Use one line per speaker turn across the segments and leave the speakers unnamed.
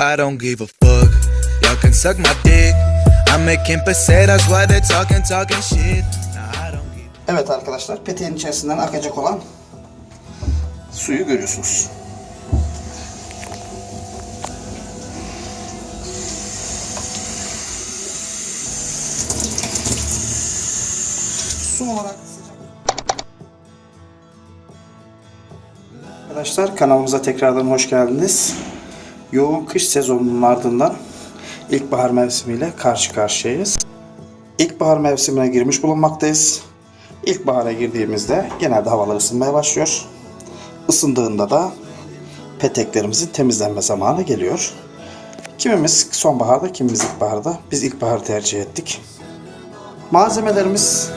I don't give a fuck. Y'all can suck my dick. I'm making pesetas while they're talking, talking shit.
Evet arkadaşlar peteğin içerisinden akacak olan suyu görüyorsunuz. Su olarak Arkadaşlar kanalımıza tekrardan hoş geldiniz. Yoğun kış sezonunun ardından ilkbahar mevsimiyle karşı karşıyayız. İlkbahar mevsimine girmiş bulunmaktayız. İlkbahara girdiğimizde genelde havalar ısınmaya başlıyor. Isındığında da peteklerimizin temizlenme zamanı geliyor. Kimimiz sonbaharda, kimimiz ilkbaharda. Biz ilkbaharı tercih ettik. Malzemelerimiz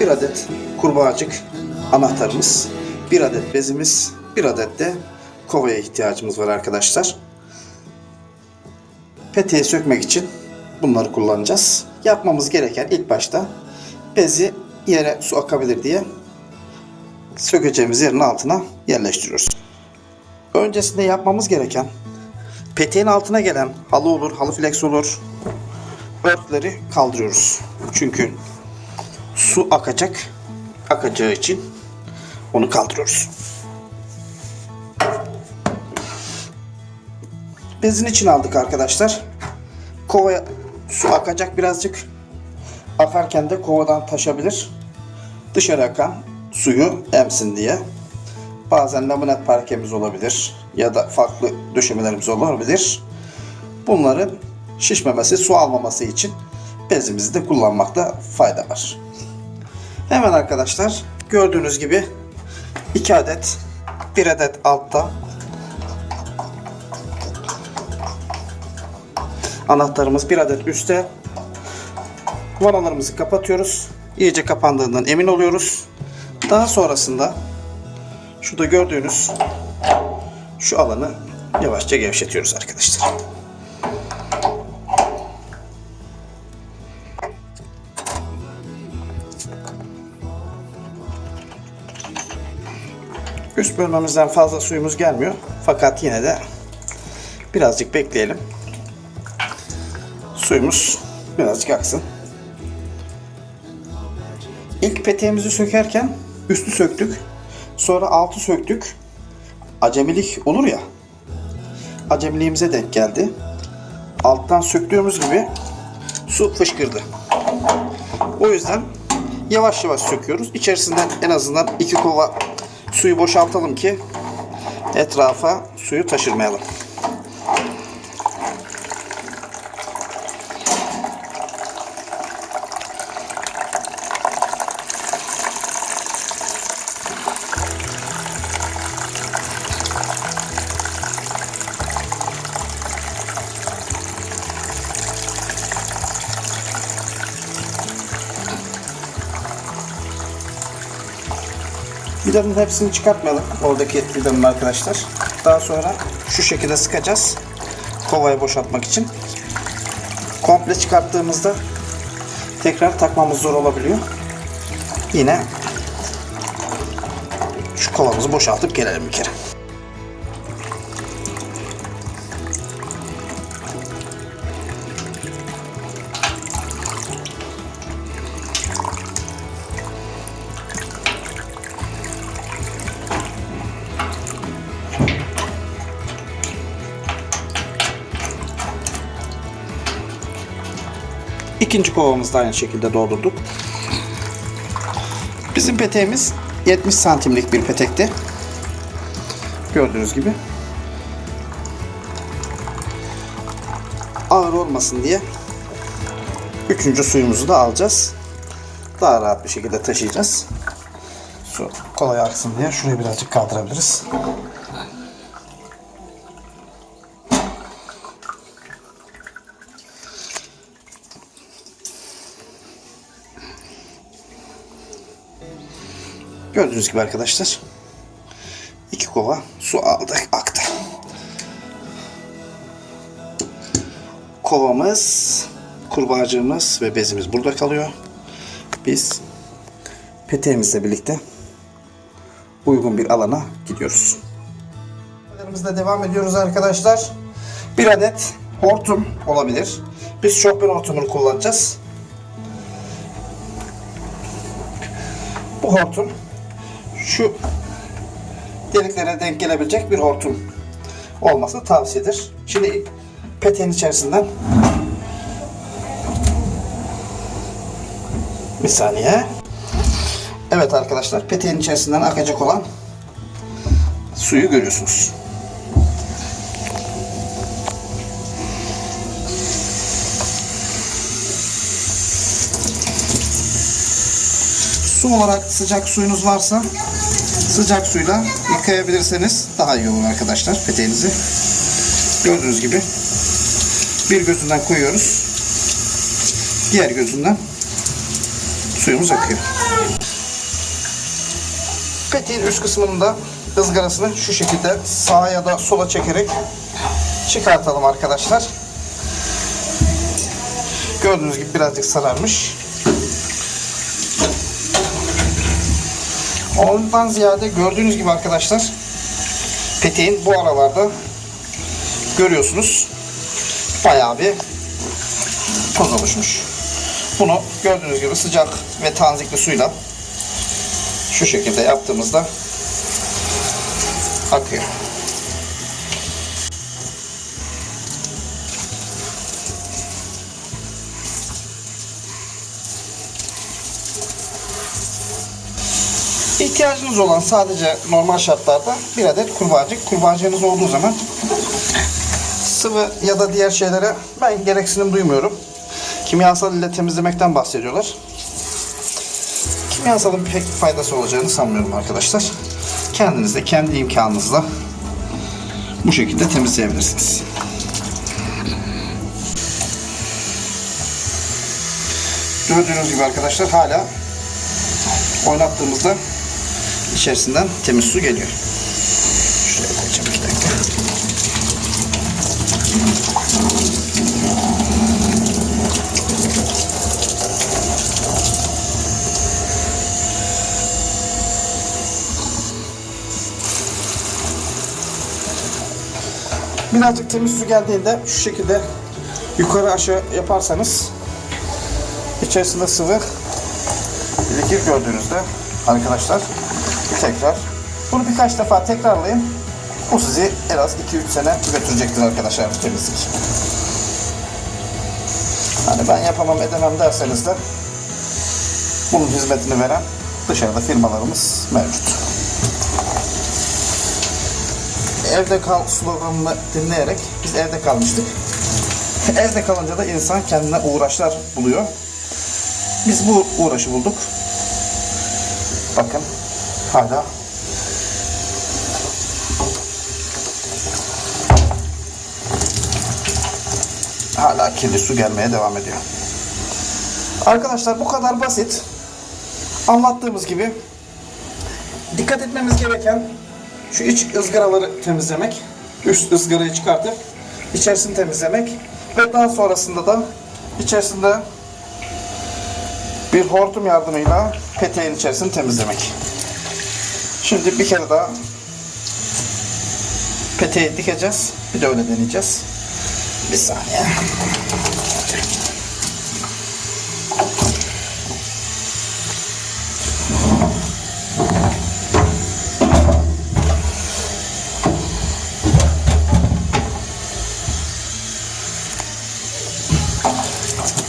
bir adet kurbağacık anahtarımız, bir adet bezimiz, bir adet de kovaya ihtiyacımız var arkadaşlar. Peteği sökmek için bunları kullanacağız. Yapmamız gereken ilk başta bezi yere su akabilir diye sökeceğimiz yerin altına yerleştiriyoruz. Öncesinde yapmamız gereken peteğin altına gelen halı olur, halı flex olur. Örtüleri kaldırıyoruz. Çünkü su akacak. Akacağı için onu kaldırıyoruz. Bezin içine aldık arkadaşlar. Kovaya su akacak birazcık. Akarken de kovadan taşabilir. Dışarı akan suyu emsin diye. Bazen laminat parkemiz olabilir ya da farklı döşemelerimiz olabilir. Bunların şişmemesi, su almaması için bezimizi de kullanmakta fayda var. Hemen arkadaşlar gördüğünüz gibi 2 adet 1 adet altta anahtarımız bir adet üstte vanalarımızı kapatıyoruz. İyice kapandığından emin oluyoruz. Daha sonrasında şurada gördüğünüz şu alanı yavaşça gevşetiyoruz arkadaşlar. Üst bölmemizden fazla suyumuz gelmiyor. Fakat yine de birazcık bekleyelim. Suyumuz birazcık aksın. İlk peteğimizi sökerken üstü söktük. Sonra altı söktük. Acemilik olur ya. Acemiliğimize denk geldi. Alttan söktüğümüz gibi su fışkırdı. O yüzden yavaş yavaş söküyoruz. İçerisinden en azından iki kova suyu boşaltalım ki etrafa suyu taşırmayalım. Vidanın hepsini çıkartmayalım. Oradaki vidanın arkadaşlar. Daha sonra şu şekilde sıkacağız. Kovayı boşaltmak için. Komple çıkarttığımızda tekrar takmamız zor olabiliyor. Yine şu kovamızı boşaltıp gelelim bir kere. İkinci kovamızı da aynı şekilde doldurduk. Bizim peteğimiz 70 santimlik bir petekti. Gördüğünüz gibi. Ağır olmasın diye üçüncü suyumuzu da alacağız. Daha rahat bir şekilde taşıyacağız. Su kolay aksın diye şurayı birazcık kaldırabiliriz. Gördüğünüz gibi arkadaşlar. iki kova su aldık aktı. Kovamız, kurbağacığımız ve bezimiz burada kalıyor. Biz peteğimizle birlikte uygun bir alana gidiyoruz. malzememizle devam ediyoruz arkadaşlar. Bir adet hortum olabilir. Biz şofben hortumunu kullanacağız. Bu hortum şu deliklere denk gelebilecek bir hortum olması tavsiyedir. Şimdi peteğin içerisinden bir saniye. Evet arkadaşlar peteğin içerisinden akacak olan suyu görüyorsunuz. Su olarak sıcak suyunuz varsa sıcak suyla yıkayabilirseniz daha iyi olur arkadaşlar peteğinizi. Gördüğünüz gibi bir gözünden koyuyoruz. Diğer gözünden suyumuz akıyor. Peteğin üst kısmında ızgarasını şu şekilde sağa ya da sola çekerek çıkartalım arkadaşlar. Gördüğünüz gibi birazcık sararmış. Ondan ziyade gördüğünüz gibi arkadaşlar peteğin bu aralarda görüyorsunuz bayağı bir toz oluşmuş. Bunu gördüğünüz gibi sıcak ve tanzikli suyla şu şekilde yaptığımızda akıyor. İhtiyacınız olan sadece normal şartlarda bir adet kurbağacık. Kurbağacığınız olduğu zaman sıvı ya da diğer şeylere ben gereksinim duymuyorum. Kimyasal ile temizlemekten bahsediyorlar. Kimyasalın pek faydası olacağını sanmıyorum arkadaşlar. Kendiniz de kendi imkanınızla bu şekilde temizleyebilirsiniz. Gördüğünüz gibi arkadaşlar hala oynattığımızda içerisinden temiz su geliyor. Şuraya koyacağım iki dakika. Birazcık temiz su geldiğinde şu şekilde yukarı aşağı yaparsanız içerisinde sıvı likit gördüğünüzde arkadaşlar tekrar bunu birkaç defa tekrarlayın. Bu sizi en az 2-3 sene götürecektir arkadaşlar bu temizlik. Hani ben yapamam edemem derseniz de bunun hizmetini veren dışarıda firmalarımız mevcut. Evde kal sloganını dinleyerek biz evde kalmıştık. Evde kalınca da insan kendine uğraşlar buluyor. Biz bu uğraşı bulduk. Hala hala kirli su gelmeye devam ediyor. Arkadaşlar bu kadar basit. Anlattığımız gibi dikkat etmemiz gereken şu iç ızgaraları temizlemek. Üst ızgarayı çıkartıp içerisini temizlemek ve daha sonrasında da içerisinde bir hortum yardımıyla peteğin içerisini temizlemek. Şimdi bir kere daha peteği dikeceğiz. Bir de öyle deneyeceğiz. Bir saniye.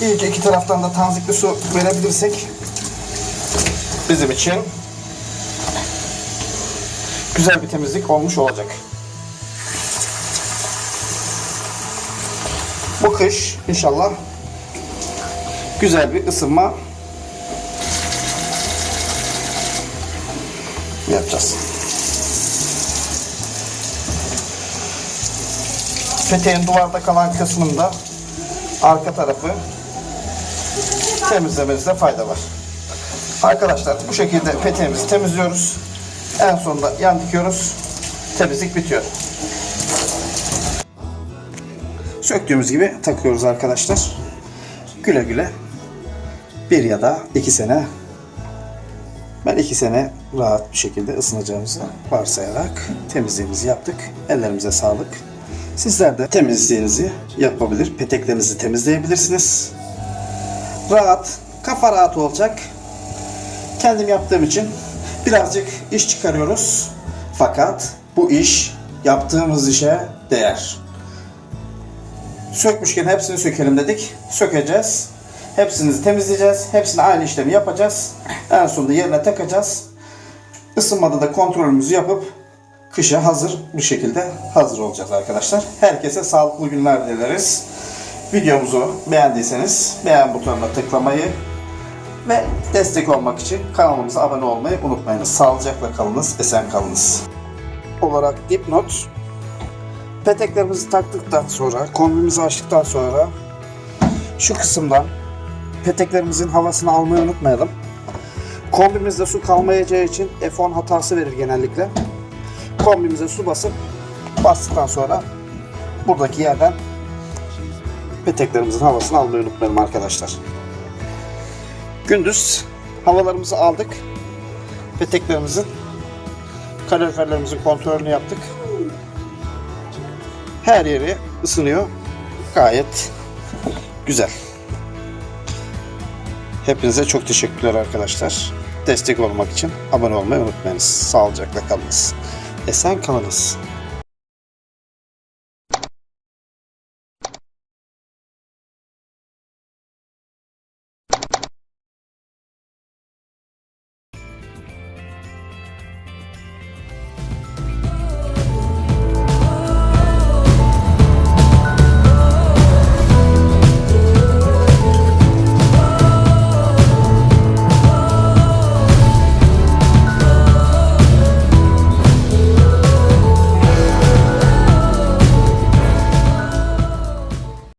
İyice iki taraftan da tanzikli su verebilirsek bizim için güzel bir temizlik olmuş olacak. Bu kış inşallah güzel bir ısınma yapacağız. Peteğin duvarda kalan kısmında arka tarafı temizlemenizde fayda var. Arkadaşlar bu şekilde peteğimizi temizliyoruz. En sonunda yan dikiyoruz. Temizlik bitiyor. Söktüğümüz gibi takıyoruz arkadaşlar. Güle güle. Bir ya da iki sene Ben iki sene rahat bir şekilde ısınacağımızı varsayarak temizliğimizi yaptık. Ellerimize sağlık. Sizler de temizliğinizi yapabilir, peteklerinizi temizleyebilirsiniz. Rahat, kafa rahat olacak. Kendim yaptığım için birazcık iş çıkarıyoruz. Fakat bu iş yaptığımız işe değer. Sökmüşken hepsini sökelim dedik. Sökeceğiz. Hepsini temizleyeceğiz. Hepsini aynı işlemi yapacağız. En sonunda yerine takacağız. Isınmada da kontrolümüzü yapıp kışa hazır bir şekilde hazır olacağız arkadaşlar. Herkese sağlıklı günler dileriz. Videomuzu beğendiyseniz beğen butonuna tıklamayı ve destek olmak için kanalımıza abone olmayı unutmayınız. Sağlıcakla kalınız, esen kalınız. Olarak dipnot peteklerimizi taktıktan sonra, kombimizi açtıktan sonra şu kısımdan peteklerimizin havasını almayı unutmayalım. Kombimizde su kalmayacağı için F10 hatası verir genellikle. Kombimize su basıp bastıktan sonra buradaki yerden peteklerimizin havasını almayı unutmayalım arkadaşlar. Gündüz havalarımızı aldık. Peteklerimizin kaloriferlerimizin kontrolünü yaptık. Her yeri ısınıyor. Gayet güzel. Hepinize çok teşekkürler arkadaşlar. Destek olmak için abone olmayı unutmayınız. Sağlıcakla kalınız. Esen kalınız.